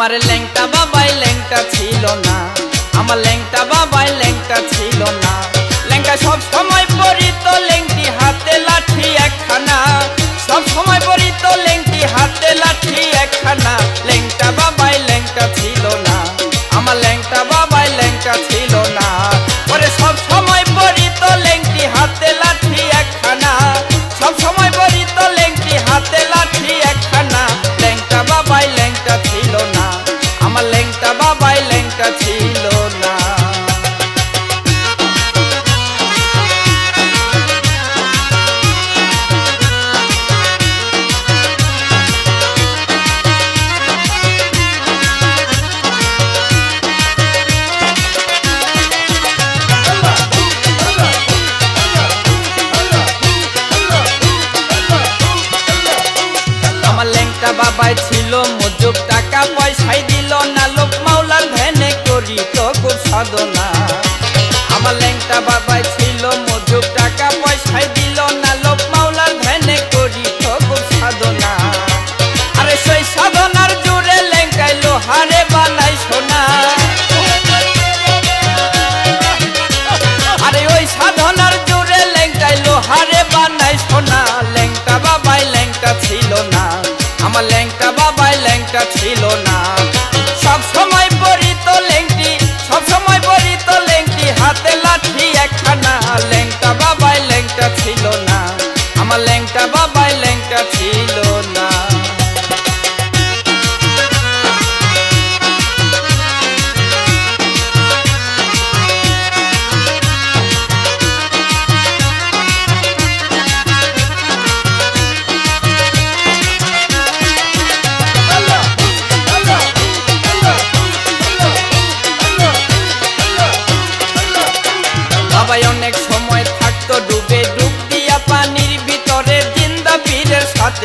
বাবাই ল্যাংটা ছিল না। আমার ল্যাংটা বাবাই ল্যাংটা ছিল না। ল্যাংটা সব সময় পরিত ল্যাংটি হাতে লাঠি একখানা ছিল মজুব টাকা পয়সাই দিল না লোক। মাওলার ভ্যানে করি তো খুব সাধনা আমার ল্যাংটা বাবাই ছিল মজুব টাকা ল্যাংটা বাবাই ল্যাংটা ছিল না।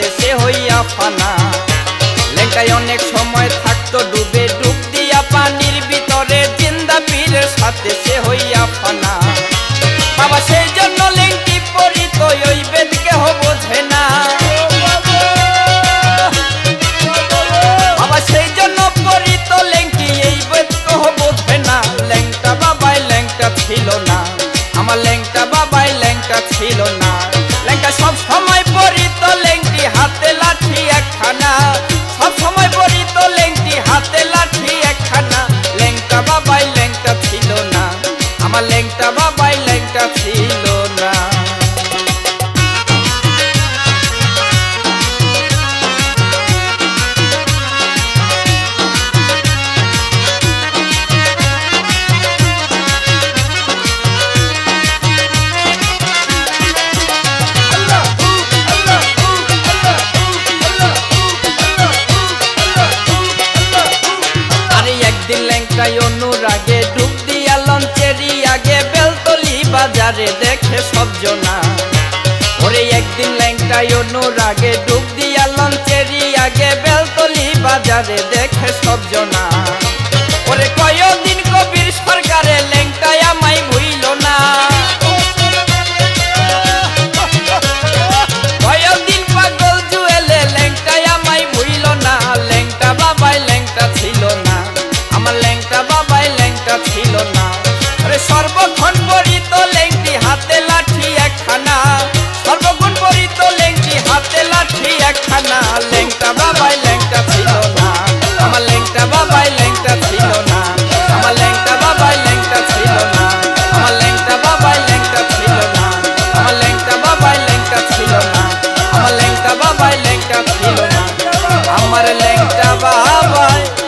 সে হইয়া ফানা। লেঙ্কায় অনেক সময় থাকতো ডুবে ডুব দিয়া পানির ভিতরে জিন্দা পীরের সাথে সে হইয়া ফানা। বাবা, সেই জন্য লেঙ্কি পরিত, ওই বোঝে না। ছিল না। আমার লেংটা বাবাই লেংটা ছিল না। লেংটা সব সময় ল্যাংটাই অনুরাগে, ডুব দিয়া লঞ্চেরি আগে বেলতলি বাজারে দেখে সব জনা। ওরে একদিন ল্যাংটাই অনুরাগে, ডুব দিয়া লঞ্চেরি আগে বেলতলি বাজারে দেখে সবজনা બાબાઈ